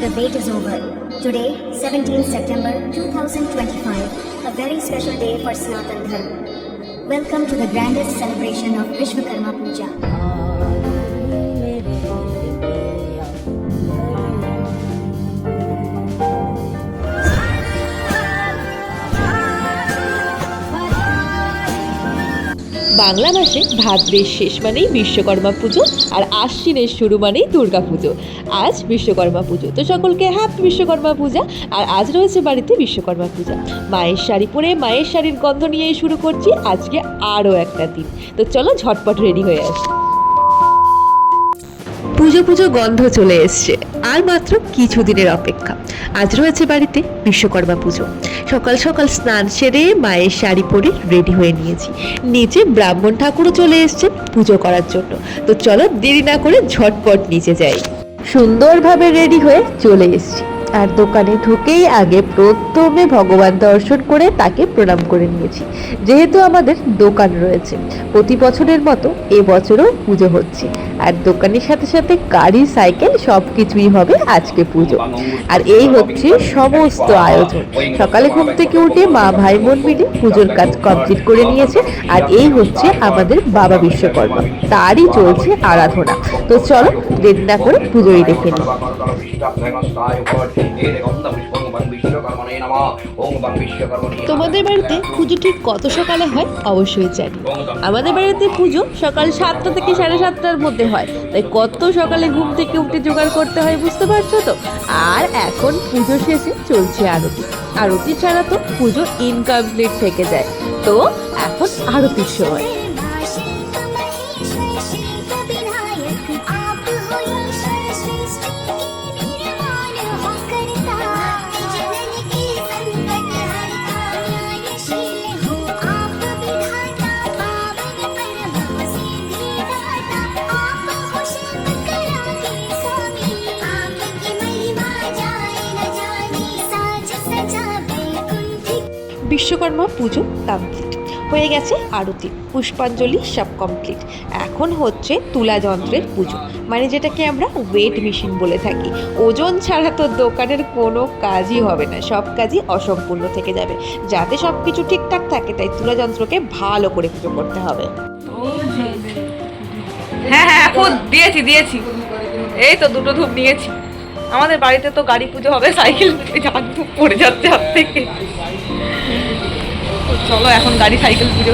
the wait is over. Today, 17 September 2025, a very special day for Sanatan Dharma. Welcome to the grandest celebration of Vishwakarma Puja. Bangla মাসে ভাদ্রের শেষ মানেই বিশ্বকর্মা পুজো আর আশ্বিনের শুরু মানেই দুর্গা পুজো। আজ বিশ্বকর্মা পুজো। তো সকলকে হ্যাপি বিশ্বকর্মা পূজা আর আজ রয়েছে বাড়িতে বিশ্বকর্মা পূজা। মায়ের শাড়ি পরে মায়ের শাড়ির গন্ধ নিয়েই শুরু করছি আজকে আরও একটা দিন। তো চলো ঝটপট রেডি হয়ে আসি। পুজো পুজো গন্ধ চলে এসছে। আর মাত্র কিছুদিনের অপেক্ষা। আজ রয়েছে বাড়িতে বিশ্বকর্মা পুজো। সকাল সকাল স্নান সেরে মায়ের শাড়ি পরে রেডি হয়ে নিয়েছি। নিচে ব্রাহ্মণ ঠাকুরও চলে এসছে পুজো করার জন্য। তো চলো দেরি না করে ঝটপট নিচে যাই। সুন্দরভাবে রেডি হয়ে চলে এসেছি। আর দোকানে ঢুকেই আগে প্রথমে ভগবান দর্শন করে তাকে প্রণাম করে নিয়েছি। যেহেতু আমাদের দোকান রয়েছে, প্রতি বছরের মতো এবছরও পুজো হচ্ছে। আর দোকানের সাথে সাথে গাড়ি, সাইকেল সব কিছুই হবে আজকে পুজো। আর এই হচ্ছে সমস্ত আয়োজন। সকালে ঘুম থেকে উঠে মা, ভাই বোন মিলে পুজোর কাজ কমপ্লিট করে নিয়েছে। আর এই হচ্ছে আমাদের বাবা বিশ্বকর্মা। তারই চলছে আরাধনা। তো চলো দেরি না করে পুজোই দেখে নিই। তোমাদের বাড়িতে পুজো ঠিক কত সকালে হয়? অবশ্যই জানি। আমাদের বাড়িতে পুজো সকাল সাতটা থেকে সাড়ে সাতটার মধ্যে হয়। তাই কত সকালে ঘুম থেকে উঠে জোগাড় করতে হয় বুঝতে পারছ তো? আর এখন পুজো শেষে চলছে আরতি। আরতি ছাড়া তো পুজো ইনকমপ্লিট থেকে যায়। তো এখন আরতির সময়। বিশ্বকর্মা পুজো কমপ্লিট হয়ে গেছে আরতি, পুষ্পাঞ্জলি সব কমপ্লিট এখন হচ্ছে তুলা যন্ত্রের পুজো। মানে যেটাকে আমরা ওয়েট মেশিন বলে থাকি। ওজন ছাড়া তো দোকানের কোনো কাজই হবে না। সব কাজই অসম্পূর্ণ থেকে যাবে। যাতে সব কিছু ঠিকঠাক থাকে, তাই তুলা যন্ত্রকে ভালো করে পুজো করতে হবে। হ্যাঁ হ্যাঁ এখন দিয়েছি দিয়েছি। এই তো দুটো ধূপ নিয়েছি। আমাদের বাড়িতে তো গাড়ি পুজো হবে, সাইকেল পড়ে যাচ্ছে হাত থেকে। চলো, এখন গাড়ি, সাইকেল, পুজো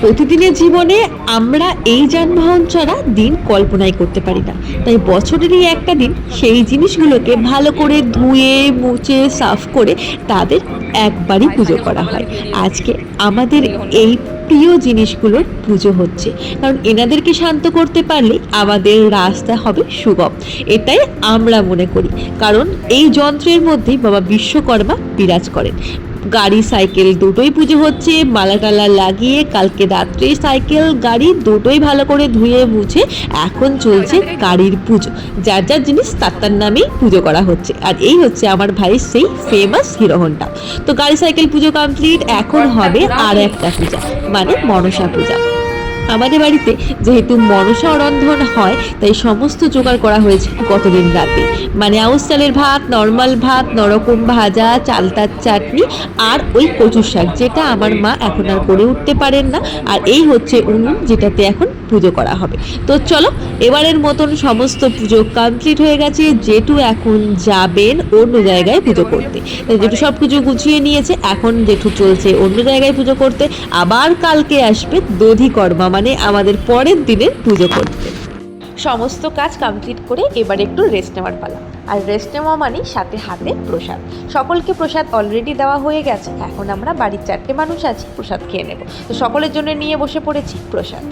প্রতিদিনের জীবনে আমরা এই যানবাহন ছাড়া দিন কল্পনাই করতে পারি না। তাই বছরেরই একটা দিন সেই জিনিসগুলোকে ভালো করে ধুয়ে, মুছে, সাফ করে তাদের একবারই পুজো করা হয়। আজকে আমাদের এই প্রিয় জিনিসগুলোর পুজো হচ্ছে। কারণ এনাদেরকে শান্ত করতে পারলে আমাদের রাস্তা হবে সুগম। এটাই আমরা মনে করি। কারণ এই যন্ত্রের মধ্যেই বাবা বিশ্বকর্মা বিরাজ করেন। গাড়ি, সাইকেল দুটোই পুজো হচ্ছে। মালা টালা লাগিয়ে কালকে রাত্রে সাইকেল, গাড়ি দুটোই ভালো করে ধুয়ে মুছে এখন চলছে গাড়ির পুজো। যার যার জিনিস তার তার নামেই পুজো করা হচ্ছে। আর এই হচ্ছে আমার ভাইয়ের সেই ফেমাস হিরো হন্ডা তো গাড়ি, সাইকেল পুজো কমপ্লিট এখন হবে আর একটা পূজা মানে মনসা পূজা। আমাদের বাড়িতে যেহেতু মনসা রন্ধন হয়, তাই সমস্ত জোগাড় করা হয়েছে গতদিন রাতে। মানে আউস চালের ভাত, নর্মাল ভাত, নরকম ভাজা চালতার চাটনি আর ওই কচুর শাক, যেটা আমার মা এখন আর করে উঠতে পারেন না। আর এই হচ্ছে উনুন, যেটাতে এখন পুজো করা হবে। তো চলো, এবারের মতন সমস্ত পুজো কমপ্লিট হয়ে গেছে। যেটু এখন যাবেন অন্য জায়গায় পুজো করতে। জেঠু সব কিছু গুছিয়ে নিয়েছে। এখন জেঠু চলছে অন্য জায়গায় পুজো করতে। আবার কালকে আসবে দধি দধিকর্মা মানে আমাদের পরের দিনের পুজো করতে। সমস্ত কাজ কমপ্লিট করে এবার একটু রেস্ট নেওয়ার পালা। আর রেস্ট নেওয়া মানে সাথে হাতে প্রসাদ। সকলকে প্রসাদ অলরেডি দেওয়া হয়ে গেছে। এখন আমরা বাড়ির চারটে মানুষ আছি প্রসাদ খেয়ে নেব। তো সকলের জন্য নিয়ে বসে পড়েছি প্রসাদ।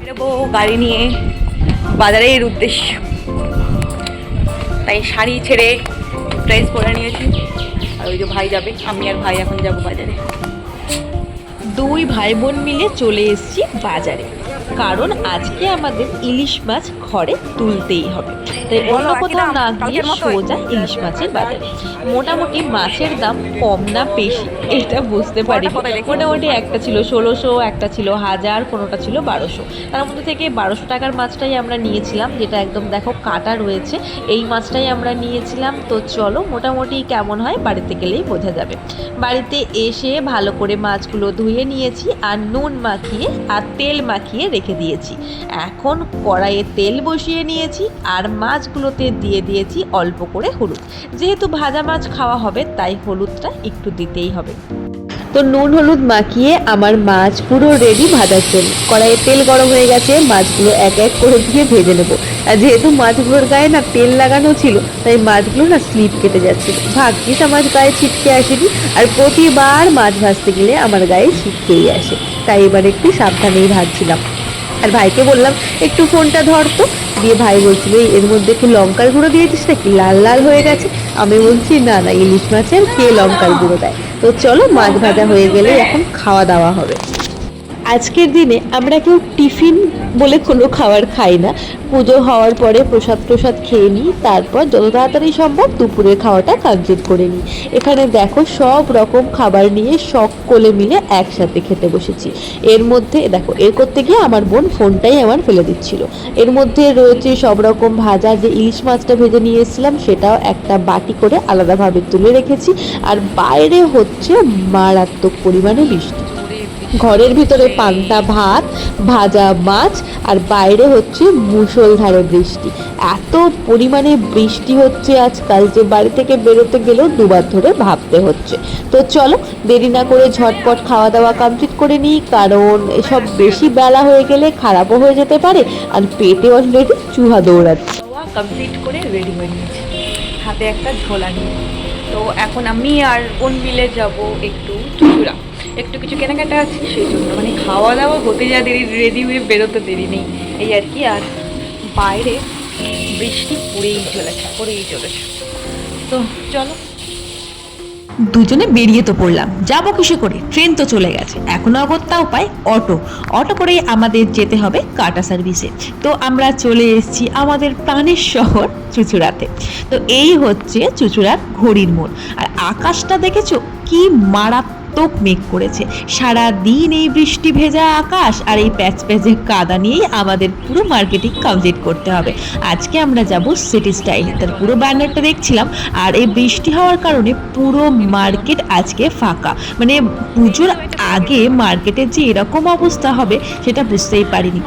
বেরোবো গাড়ি নিয়ে বাজারের উদ্দেশ্য। তাই শাড়ি ছেড়ে ড্রেস পরে নিয়েছি। আর ওই যে ভাই যাবে আমি আর ভাই এখন যাব বাজারে। দুই ভাই বোন মিলে চলে এসেছি বাজারে। কারণ আজকে আমাদের ইলিশ মাছ ঘরে তুলতেই হবে। তাই অন্য কোথাও না গিয়ে সোজা ইলিশ মাছের বাজারে। মোটামুটি মাছের দাম কম না বেশি এটা বুঝতে পারি মোটামুটি একটা ছিল ষোলোশো একটা ছিল হাজার কোনোটা ছিল বারোশো। তার মধ্যে থেকে বারোশো টাকার মাছটাই আমরা নিয়েছিলাম যেটা একদম দেখো কাটা রয়েছে। এই মাছটাই আমরা নিয়েছিলাম। তো চলো মোটামুটি কেমন হয় বাড়িতে গেলেই বোঝা যাবে। বাড়িতে এসে ভালো করে মাছগুলো ধুয়ে নিয়েছি আর নুন মাখিয়ে আর তেল মাখিয়ে রেখে দিয়েছি। এখন কড়াইয়ে তেল বসিয়ে নিয়েছি আর মাছগুলোতে দিয়ে দিয়েছি অল্প করে হলুদ। যেহেতু ভাজা মাছ খাওয়া হবে, তাই হলুদটা একটু দিতেই হবে। তো নুন হলুদ মাখিয়ে আমার মাছ পুরো রেডি ভাজার জন্য। কড়াইয়ে তেল গরম হয়ে গেছে, মাছগুলো এক এক করে দিয়ে ভেজে নেব। আর যেহেতু মাছগুলোর গায়ে না তেল লাগানো ছিল, তাই মাছগুলো না স্লিপ কেটে যাচ্ছিল। ভাগ্যিস আমার গায়ে ছিটকে আসেনি আর প্রতিবার মাছ ভাজতে গেলে আমার গায়ে ছিটকেই আসে। তাই এবার একটু সাবধানেই ভাজছিলাম। আর ভাইকে বললাম, একটু ফোনটা ধর তো। দিয়ে ভাই বলছিল, "এই, এর মধ্যে একটু লঙ্কার গুঁড়ো দিয়েছিস নাকি? লাল লাল হয়ে গেছে। আমি বলছি, না না, ইলিশ মাছের কে লঙ্কার গুঁড়ো দেয়? তো চলো মাছ ভাজা হয়ে গেলে এখন খাওয়া দাওয়া হবে। আজকের দিনে আমরা কেউ টিফিন বলে কোনো খাবার খাই না। পুজো হওয়ার পরে প্রসাদ প্রসাদ খেয়ে নিই, তারপর যত তাড়াতাড়ি সম্ভব দুপুরের খাওয়াটা কমপ্লিট করে নিই। এখানে দেখো সব রকম খাবার নিয়ে শখ কোলে মিলে একসাথে খেতে বসেছি। এর মধ্যে দেখো, এর করতে গিয়ে আমার বোন ফোনটাই আমার ফেলে দিচ্ছিল। এর মধ্যে রয়েছে সব রকম ভাজা যে ইলিশ মাছটা ভেজে নিয়ে এসেছিলাম, সেটাও একটা বাটি করে আলাদাভাবে তুলে রেখেছি। আর বাইরে হচ্ছে মারাত্মক পরিমাণে বৃষ্টি। ঘরের ভিতরে পান্তা ভাত, ভাজা মাছ, আর বাইরে হচ্ছে মুষলধারে বৃষ্টি। এত পরিমাণে বৃষ্টি হচ্ছে আজকাল যে বাড়ি থেকে বেরোতে গেলেও দুবার ধরে ভাবতে হচ্ছে। তো চলো, দেরি না করে ঝটপট খাওয়া দাওয়া কমপ্লিট করে নিই, কারণ এসব বেশি বেলা হয়ে গেলে খারাপও হয়ে যেতে পারে, আর পেটে অলরেডি চুহা দৌড়াচ্ছে। কমপ্লিট করে রেডি হয়ে নিয়েছি। হাতে একটা ঝোলা নিয়ে। তো এখন আমি আর বোন মিলে যাব একটু চুচুড়া একটু কিছু কেনাকাটা আছে, সেই জন্য। মানে খাওয়া দাওয়া হতে যা দেরি, রেডি হয়ে বেরোতে দেরি নেই। এই আর কি, আর বাইরে বৃষ্টি পড়েই চলেছে পড়েই চলেছে। তো চলো। দুজনে বেরিয়ে তো পড়লাম। যাব কিসে করে? ট্রেন তো চলে গেছে। এখনও অগত্যা উপায়, অটো। অটো করেই আমাদের যেতে হবে কাটা সার্ভিসে। তো আমরা চলে এসেছি আমাদের প্রাণের শহর চুচুড়াতে। তো এই হচ্ছে চুচুড়ার ঘড়ির মোড়। আর আকাশটা দেখেছ? কি মারাত্মক মেঘ করেছে। সারা দিন এই বৃষ্টি ভেজা আকাশ আর এই প্যাচ প্যাচে কাদা নিয়েই আমাদের পুরো মার্কেটিং কমপ্লিট করতে হবে। আজকে আমরা যাব সিটি স্টাইল তার পুরো ব্যানারটা দেখছিলাম আর এই বৃষ্টি হওয়ার কারণে পুরো মার্কেট আজকে ফাঁকা। মানে পুজোর আগে মার্কেটের যে এরকম অবস্থা হবে, সেটা বুঝতেই পারিনি।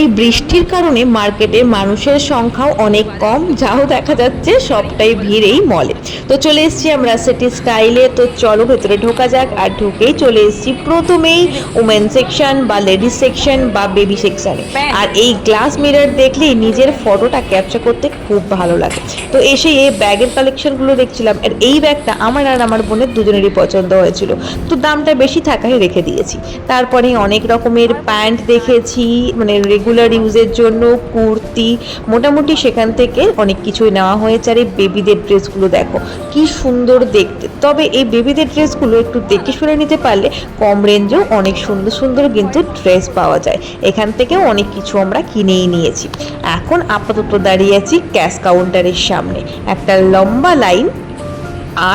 এই বৃষ্টির কারণে মার্কেটে মানুষের সংখ্যাও অনেক কম, যাও দেখা যাচ্ছে সবটাই ভিড় এই মলে তো চলে এসেছি আমরা সিটি স্টাইলে তো চলো ভেতরে ঢোকা যাক আর ঢুকেই চলে এসেছি প্রথমেই উমেন সেকশন বা লেডিস সেকশন বা বেবি সেকশনে আর এই গ্লাস মিরার দেখলেই নিজের ফটোটা ক্যাপচার করতে খুব ভালো লাগে। তো এসে এই ব্যাগের কালেকশনগুলো দেখছিলাম, আর এই ব্যাগটা আমার আর আমার বোনের দুজনেরই পছন্দ হয়েছিল। তো দামটা বেশি থাকায় রেখে দিয়েছি। তারপরে অনেক রকমের প্যান্ট দেখেছি মানে রেগুলার ইউজের জন্য কুর্তি, মোটামুটি সেখান থেকে অনেক কিছুই নেওয়া হয়েছে। আর এই বেবিদের ড্রেসগুলো দেখো, কি সুন্দর দেখতে। তবে এই বেবিদের ড্রেসগুলো একটু দেখে শুনে নিতে পারলে কম রেঞ্জেও অনেক সুন্দর সুন্দর কিন্তু ড্রেস পাওয়া যায়। এখান থেকেও অনেক কিছু আমরা কিনেই নিয়েছি। এখন আপাতত দাঁড়িয়ে আছি ক্যাশ কাউন্টারের সামনে। একটা লম্বা লাইন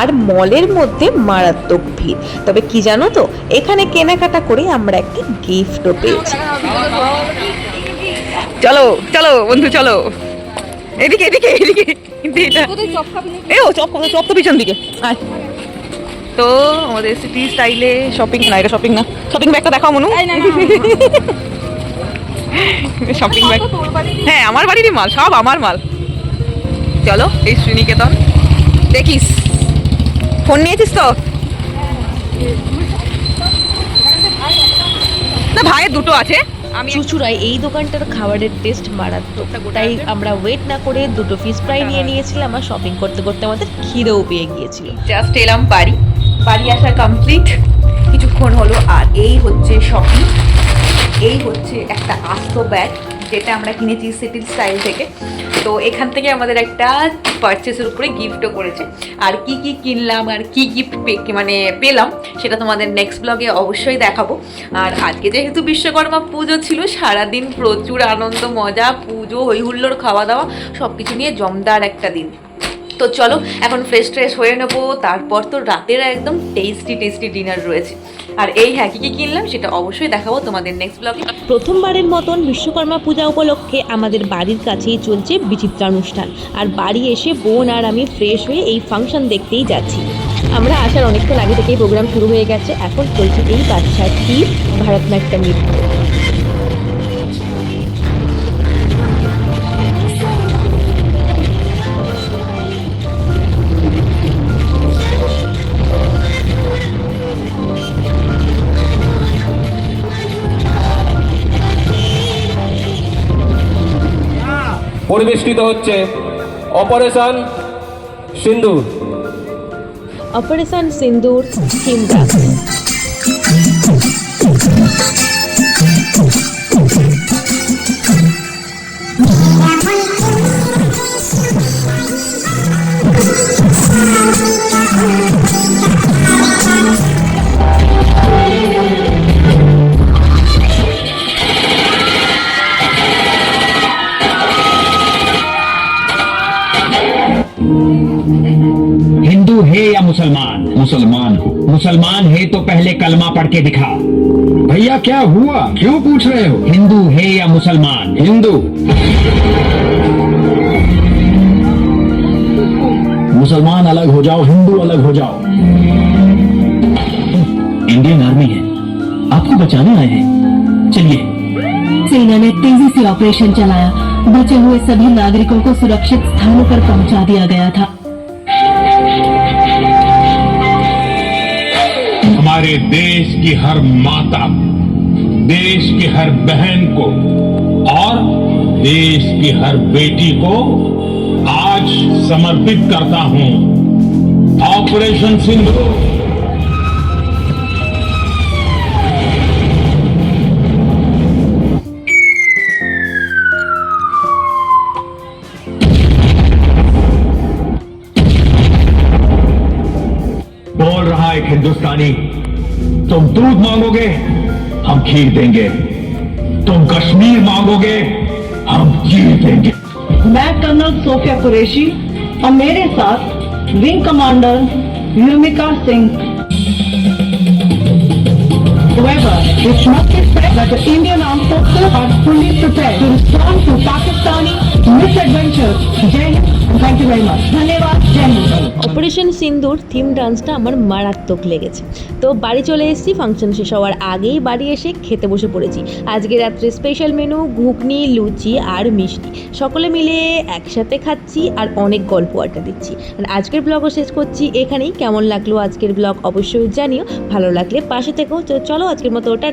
আর মলের মধ্যে মারাত্মক ভিড়। তবে কি জানো তো, এখানে কেনাকাটা করে আমরা একটি গিফটও পেয়েছি। চলো চলো বন্ধু চলো। এদিকে এদিকে এদিকে। কিন্তু এটা এ ও চপ চপ তো পিছন দিকে। আয়। তো আমাদের সিটি স্টাইলে শপিং না এটা শপিং না। শপিং ব্যাগটা দেখাও মনু। শপিং ব্যাগ হ্যাঁ আমার বাড়িরই মাল সব আমার মাল। চলো এই শ্রীনিকেতন। দেখিস। ফোন নিয়েছিস তো? না ভাইয়ের দুটো আছে। চুচুড়ায় এই দোকানটার খাবারের টেস্ট মারাত্মক। তাই আমরা ওয়েট না করে দুটো ফিস ফ্রাই নিয়ে নিয়েছিলাম আর শপিং করতে করতে আমাদের খিদেও পেয়ে গিয়েছিল। জাস্ট এলাম বাড়ি। বাড়ি আসা কমপ্লিট কিছুক্ষণ হলো আর এই হচ্ছে শপিং এই হচ্ছে একটা আস্ত ব্যাগ যেটা আমরা কিনেছি সিটির স্টাইল থেকে। তো এখান থেকে আমাদের একটা পারচেসের উপরে গিফটও করেছে। আর কি কি কিনলাম, আর কি গিফট মানে পেলাম, সেটা তোমাদের নেক্সট ব্লগে অবশ্যই দেখাবো। আর আজকে যেহেতু বিশ্বকর্মা পুজো ছিল, সারাদিন প্রচুর আনন্দ, মজা, পুজো হই হুল্লোড় খাওয়া দাওয়া সব কিছু নিয়ে জমদার একটা দিন। তো চলো, এখন ফ্রেশ ট্রেশ হয়ে নেব, তারপর তো রাতের একদম টেস্টি টেস্টি ডিনার রয়েছে। আর এই হ্যাঁ কী কী কিনলাম সেটা অবশ্যই দেখাবো তোমাদের নেক্সট ব্লগে প্রথমবারের মতন বিশ্বকর্মা পূজা উপলক্ষে আমাদের বাড়ির কাছেই চলছে বিচিত্রানুষ্ঠান আর বাড়ি এসে বোন আর আমি ফ্রেশ হয়ে এই ফাংশন দেখতেই যাচ্ছি। আমরা আসার অনেকক্ষণ আগে থেকেই প্রোগ্রাম শুরু হয়ে গেছে। এখন চলছে এই বাচ্চার বাচ্চাটি ভারতনাট্যম নৃত্য। পরিবেষ্টিত হচ্ছে। Operation Sindoor operation Sindoor theme मुसलमान मुसलमान मुसलमान है तो पहले कलमा पढ़ के दिखा। भैया, क्या हुआ? क्यों पूछ रहे हो? हिंदू है या मुसलमान? हिंदू। मुसलमान अलग हो जाओ, हिंदू अलग हो जाओ। इंडियन आर्मी है। आपको बचाने आए हैं। चलिए। सेना ने तेज़ी से ऑपरेशन चलाया। बचे हुए सभी नागरिकों को सुरक्षित स्थानों पर पहुँचा दिया गया था। हमारे देश की हर माता, देश की हर बहन को और देश की हर बेटी को आज समर्पित करता हूँ। ऑपरेशन सिंधु। बोल रहा एक हिंदुस्तानी तुम दूध मांगोगे, हम खीर देंगे। तुम कश्मीर मांगोगे, हम खीर देंगे। मैं कर्नल सोफिया कुरेशी और मेरे साथ wing commander Vyomika Singh. Indian armed forces are fully prepared to respond to Pakistani misadventure जय ধন্যবাদ অপারেশন সিন্দুর থিম ডান্সটা আমার মারাত্মক লেগেছে। তো বাড়ি চলে এসেছি ফাংশন শেষ হওয়ার আগেই বাড়ি এসে খেতে বসে পড়েছি। আজকে রাত্রে স্পেশাল মেনু ঘুগনি, লুচি আর মিষ্টি। সকলে মিলে একসাথে খাচ্ছি আর অনেক গল্প আড্ডা দিচ্ছি। আর আজকের ব্লগও শেষ করছি এখানেই। কেমন লাগল আজকের ব্লগ অবশ্যই জানিও। ভালো লাগলে পাশে থেকেও চলো আজকের মতো ওটা